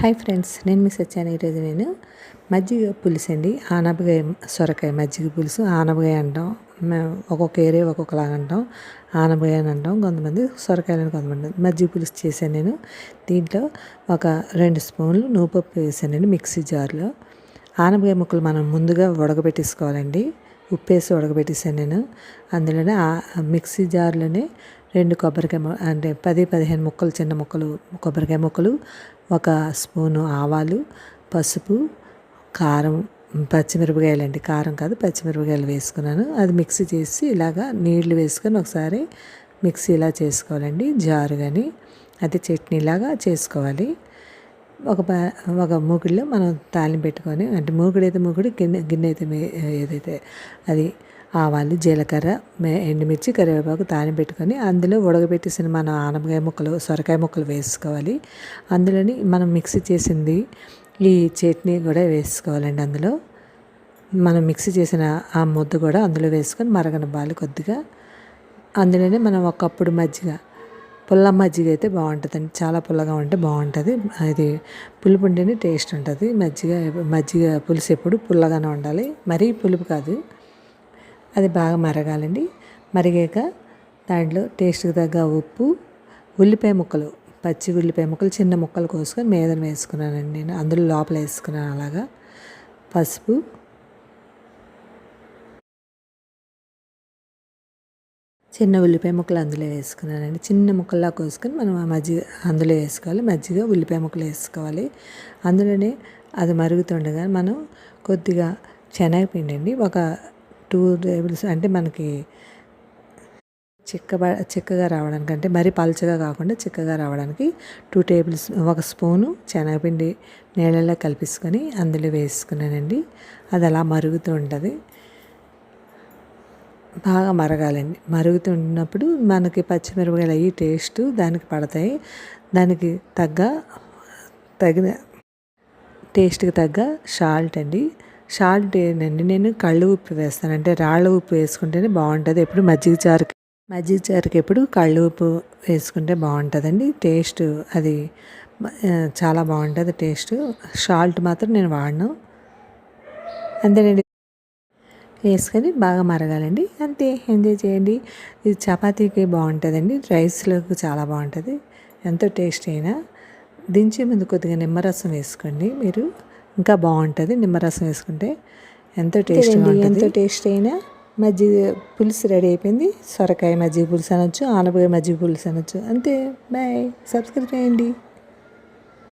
Hi friends నేను మీ సత్యాన్ని ఈరోజు నేను మజ్జిగ పులుసు అండి ఆనపకాయ సొరకాయ మజ్జిగ పులుసు ఆనపకాయ అంటాం. మేము ఒక్కొక్క ఏరియా ఒక్కొక్కలాగా అంటాం. ఆనపకాయ అని అంటాం. కొంతమంది సొరకాయలు కొంతమంది మజ్జిగ పులుసు చేశాను నేను. దీంట్లో ఒక రెండు స్పూన్లు నూపప్పు వేసానండి మిక్సీ జార్లో. ఆనపకాయ ముక్కలు మనం ముందుగా ఉడకబెట్టేసుకోవాలండి ఉప్పేసి ఉడకబెట్టేసాను నేను. అందులోనే మిక్సీ జార్లోనే రెండు కొబ్బరికాయ అంటే పది పదిహేను ముక్కలు చిన్న ముక్కలు కొబ్బరికాయ ముక్కలు ఒక స్పూను ఆవాలు పసుపు కారం పచ్చిమిరపకాయలు అండి కారం కాదు పచ్చిమిరపకాయలు వేసుకున్నాను. అది మిక్సీ చేసి ఇలాగా నీళ్ళు వేసుకొని ఒకసారి మిక్సీ ఇలా చేసుకోవాలండి. జారు కానీ అది చట్నీలాగా చేసుకోవాలి. ఒక ఒక మూకుడిలో మనం తాలింపు పెట్టుకొని అంటే మూకుడు అయితే మూకుడు గిన్నె గిన్నె అయితే ఏదైతే అది ఆవాలు జీలకర్ర ఎండుమిర్చి కరివేపాకు తాని పెట్టుకొని అందులో ఉడకబెట్టేసిన మనం ఆనపకాయ ముక్కలు సొరకాయ ముక్కలు వేసుకోవాలి. అందులోని మనం మిక్సీ చేసింది ఈ చట్నీ కూడా వేసుకోవాలండి అందులో. మనం మిక్సీ చేసిన ఆ ముద్ద కూడా అందులో వేసుకొని మరగనివ్వాలి కొద్దిగా. అందులోనే మనం ఒకప్పుడు మజ్జిగ పుల్ల మజ్జిగ అయితే బాగుంటుందండి. చాలా పుల్లగా ఉంటే బాగుంటుంది. అది పులుపు ఉంటేనే టేస్ట్ ఉంటుంది. మజ్జిగ మజ్జిగ పులుసు ఎప్పుడు పుల్లగానే ఉండాలి. మరీ పులుపు కాదు. అది బాగా మరగాలండి. మరిగాక దాంట్లో టేస్ట్కి తగ్గ ఉప్పు ఉల్లిపాయ ముక్కలు పచ్చి ఉల్లిపాయ ముక్కలు చిన్న ముక్కలు కోసుకొని మీదన వేసుకున్నానండి నేను. అందులో లోపల వేసుకున్నాను అలాగా. పసుపు చిన్న ఉల్లిపాయ ముక్కలు అందులో వేసుకున్నానండి. చిన్న ముక్కల్లా కోసుకొని మనం ఆ మజ్జిగ అందులో వేసుకోవాలి. మజ్జిగ ఉల్లిపాయ ముక్కలు వేసుకోవాలి. అందులోనే అది మరుగుతుండగా మనం కొద్దిగా శనగపిండి అండి ఒక టూ టేబుల్స్ అంటే మనకి చిక్క చిక్కగా రావడానికి అంటే మరీ పలచగా కాకుండా చిక్కగా రావడానికి టూ టేబుల్స్ ఒక స్పూను శనగపిండి నీళ్ళలో కలిపించుకొని అందులో వేసుకున్నానండి. అది అలా మరుగుతూ ఉంటుంది. బాగా మరగాలండి. మరుగుతున్నప్పుడు మనకి పచ్చిమిరపకాయలు అయ్యి టేస్ట్ దానికి పడతాయి. దానికి తగ్గ తగిన టేస్ట్కి తగ్గ సాల్ట్ అండి. షాల్ట్ అండి నేను కళ్ళు ఉప్పు వేస్తాను. అంటే రాళ్ళ ఉప్పు వేసుకుంటేనే బాగుంటుంది. ఎప్పుడు మజ్జిగ చారుకి మజ్జిగ చారుకి ఎప్పుడు కళ్ళు ఉప్పు వేసుకుంటే బాగుంటుందండి. టేస్ట్ అది చాలా బాగుంటుంది టేస్ట్. షాల్ట్ మాత్రం నేను వాడను. అంతేనండి. వేసుకొని బాగా మరగాలండి. అంతే ఎంజాయ్ చేయండి. ఇది చపాతీకి బాగుంటుందండి. రైస్లోకి చాలా బాగుంటుంది. ఎంతో టేస్ట్ అయినా. దించే ముందు కొద్దిగా నిమ్మరసం వేసుకోండి మీరు. ఇంకా బాగుంటుంది. నిమ్మరసం వేసుకుంటే ఎంతో టేస్ట్ ఎంతో టేస్ట్ అయినా మజ్జిగ పులుసు రెడీ అయిపోయింది. సొరకాయ మజ్జిగ పులుసు అనొచ్చు ఆనపకాయ మజ్జిగ పులుసు అనొచ్చు. అంతే బాయ్. సబ్స్క్రైబ్ చేయండి.